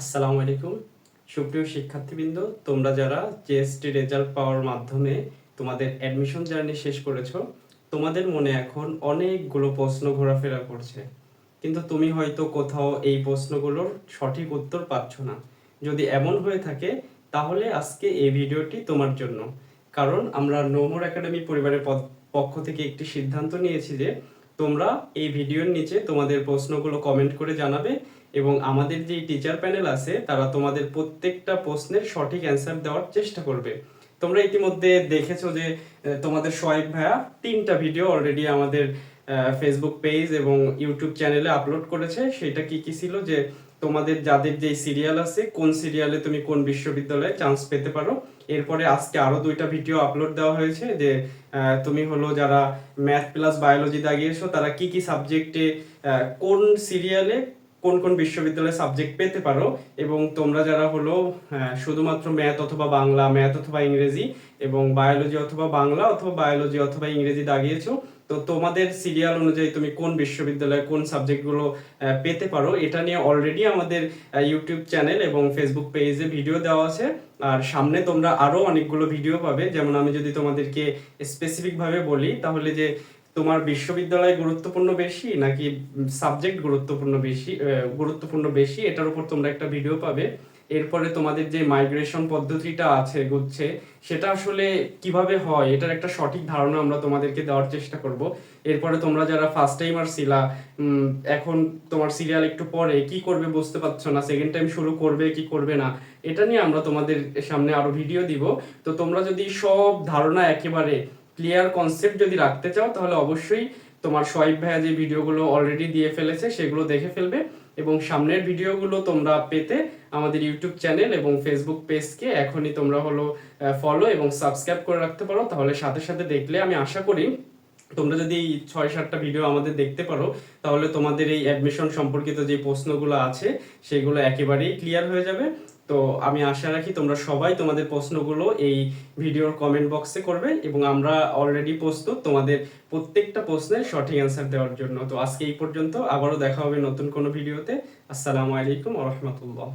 আসসালামু আলাইকুম। সুপ্রিয় শিক্ষার্থীবৃন্দ, তোমরা যারা জিএসটি রেজাল্ট পাওয়ার মাধ্যমে তোমাদের অ্যাডমিশন জার্নি শেষ করেছ, তোমাদের মনে এখন অনেকগুলো প্রশ্ন ঘোরাফেরা করছে। কিন্তু তুমি হয়তো কোথাও এই প্রশ্নগুলোর সঠিক উত্তর পাচ্ছ না। যদি এমন হয়ে থাকে, তাহলে আজকে এই ভিডিওটি তোমার জন্য। কারণ আমরা নোমর একাডেমি পরিবারের পক্ষ থেকে একটি সিদ্ধান্ত নিয়েছি যে তোমরা এই ভিডিওর নিচে তোমাদের প্রশ্নগুলো কমেন্ট করে জানাবে এবং আমাদের যে টিচার প্যানেল আছে, তারা তোমাদের প্রত্যেকটা প্রশ্নের সঠিক অ্যান্সার দেওয়ার চেষ্টা করবে। তোমরা ইতিমধ্যে দেখেছ যে তোমাদের সোয়াইব ভাইয়া তিনটা ভিডিও অলরেডি আমাদের ফেসবুক পেজ এবং ইউটিউব চ্যানেলে আপলোড করেছে। সেটা কি কি ছিল যে, তোমাদের যাদের যে সিরিয়াল আছে, কোন সিরিয়ালে তুমি কোন বিশ্ববিদ্যালয়ে চান্স পেতে পারো। এরপরে আজকে আরও দুইটা ভিডিও আপলোড দেওয়া হয়েছে যে তুমি হলো যারা ম্যাথ প্লাস বায়োলজি দাগিয়েছো, তারা কি কি সাবজেক্টে কোন সিরিয়ালে কোন কোন বিশ্ববিদ্যালয়ে সাবজেক্ট পেতে পারো এবং তোমরা যারা হলো আহ, শুধুমাত্র ম্যাথ অথবা বাংলা ম্যাথ অথবা ইংরেজি এবং বায়োলজি অথবা বাংলা অথবা বায়োলজি অথবা ইংরেজি দাগিয়েছো তো তোমাদের সিরিয়াল অনুযায়ী তুমি কোন বিশ্ববিদ্যালয়ে কোন সাবজেক্টগুলো পেতে পারো এটা নিয়ে অলরেডি আমাদের ইউটিউব চ্যানেল এবং ফেসবুক পেজে ভিডিও দেওয়া আছে। আর সামনে তোমরা আরও অনেকগুলো ভিডিও পাবে যেমন আমি যদি তোমাদেরকে স্পেসিফিকভাবে বলি তাহলে যে তোমার বিশ্ববিদ্যালয় গুরুত্বপূর্ণ বেশি নাকি সাবজেক্ট গুরুত্বপূর্ণ বেশি গুরুত্বপূর্ণ বেশি? এটার উপর তোমরা একটা ভিডিও পাবে। এরপরে তোমাদের যে মাইগ্রেশন পদ্ধতিটা আছে গুচ্ছে সেটা আসলে কীভাবে হয় এটার একটা সঠিক ধারণা আমরা তোমাদেরকে দেওয়ার চেষ্টা করব। এরপরে তোমরা যারা ফার্স্ট টাইমার ছিলা উম, এখন তোমার সিরিয়াল একটু পরে কি করবে বুঝতে পারছ না সেকেন্ড টাইম শুরু করবে কি করবে না এটা নিয়ে আমরা তোমাদের সামনে আরও ভিডিও দিব। তো তোমরা যদি সব ধারণা একেবারে ক্লিয়ার কনসেপ্ট যদি রাখতে চাও, তাহলে অবশ্যই তোমার সোয়াইব ভাইয়া যে ভিডিওগুলো অলরেডি দিয়ে ফেলেছে, সেগুলো দেখে ফেলবে। এবং সামনের ভিডিওগুলো তোমরা পেতে আমাদের ইউটিউব চ্যানেল এবং ফেসবুক পেজকে এখনই তোমরা হলো ফলো এবং সাবস্ক্রাইব করে রাখতে পারো। তাহলে সাথে সাথে দেখলে আমি আশা করি তোমরা যদি ছয় সাতটা ভিডিও আমাদের দেখতে পারো, তাহলে তোমাদের এই অ্যাডমিশন সম্পর্কিত যে প্রশ্নগুলো আছে, সেগুলো একেবারেই ক্লিয়ার হয়ে যাবে। তো আমি আশা রাখি তোমরা সবাই তোমাদের প্রশ্নগুলো এই ভিডিওর কমেন্ট বক্সে করবে এবং আমরা অলরেডি প্রস্তুত তোমাদের প্রত্যেকটা প্রশ্নের সঠিক অ্যান্সার দেওয়ার জন্য। তো আজকে এই পর্যন্ত, আবারও দেখা হবে নতুন কোনো ভিডিওতে। আসসালামু আলাইকুম রহমতুল্লাহ।